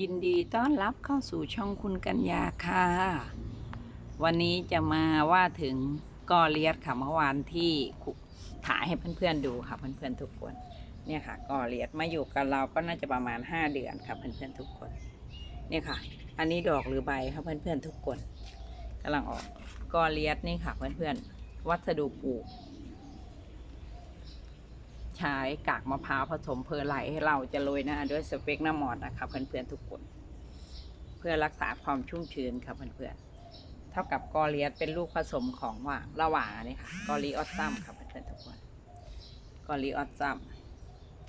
ยินดีต้อนรับเข้าสู่ช่องคุณกัญญาค่ะ วันนี้จะมาว่าถึงกอเลียดค่ะเมื่อวานที่คุถ่ายให้เพื่อนๆดูค่ะเพื่อนๆทุกคน เนี่ยค่ะกอเลียดมาอยู่กับเราก็น่าจะประมาณ 5 เดือนค่ะเพื่อนๆทุกคน เนี่ยค่ะ อันนี้ดอกหรือใบครับเพื่อนๆทุกคนกำลังออกกอเลียดนี่ค่ะเพื่อนๆวัสดุปลูก ใช้กากมะพร้าวผสมเพอร์ไลท์ให้เราจะโรยหน้าด้วยสเปกน้ำมอดนะคะเพื่อนๆทุกคน เพื่อรักษาความชุ่มชื้นครับเพื่อนๆเท่ากับกอเลียสเป็นลูกผสมของว่าระหว่างนนี้ค่ะกอลีออสซัมครับเพื่อนๆทุกคนกอลีออสซัม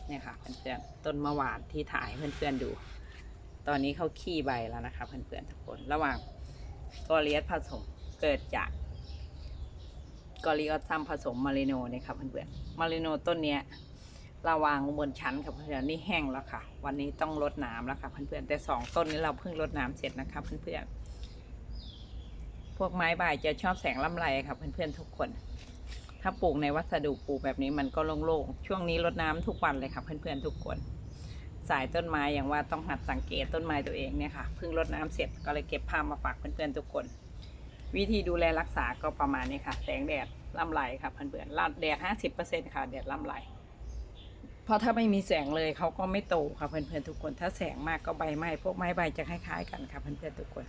เนี่ยค่ะเพื่อนๆต้นมะหวานที่ถ่ายเพื่อนๆดู ตอนนี้เขาขี้ใบแล้วนะคะเพื่อนๆทุกคน ระหว่างกอเลียสผสมเกิดจาก กอริออสซัมผสมมาริโนเนี่ยครับเพื่อนๆมาริโนต้นเนี้ยเราวางบนชั้นครับเพื่อนๆนี่แห้งแล้วค่ะ วันนี้ต้องรดน้ำแล้วค่ะเพื่อนๆแต่สองต้นนี้เราเพิ่งรดน้ำเสร็จนะครับเพื่อนๆพวกไม้ใบจะชอบแสงลำไรครับเพื่อนๆทุกคน ถ้าปลูกในวัสดุปลูกแบบนี้มันก็โล่งๆช่วงนี้รดน้ำทุกวันเลยครับเพื่อนๆทุกคนสายต้นไม้อย่างว่าต้องหัดสังเกตต้นไม้ตัวเองเนี่ยค่ะเพิ่งรดน้ำเสร็จก็เลยเก็บภาพมาฝากเพื่อนๆทุกคน วิธีดูแลรักษาก็ประมาณนี้ค่ะแสงแดดลำไรค่ะเพื่อนๆแดดห้าสิบเปอร์เซ็นค่ะแดดลำไรเพราะถ้าไม่มีแสงเลยเขาก็ไม่โตค่ะเพื่อนๆทุกคน ถ้าแสงมากก็ใบไหม้พวกไม้ใบจะคล้ายๆกันค่ะเพื่อนๆทุกคน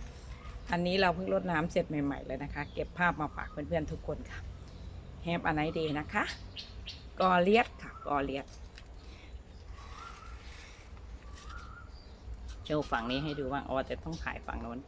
อันนี้เราเพิ่งรดน้ำเสร็จใหม่ๆเลยนะคะ เก็บภาพมาฝากเพื่อนๆทุกคนค่ะแฮปอันไนเดย์นะคะกอเลียดค่ะกอเลียดโชว์ฝั่งนี้ให้ดูว่าอ๋อแต่ต้องถ่ายฝั่งโน้น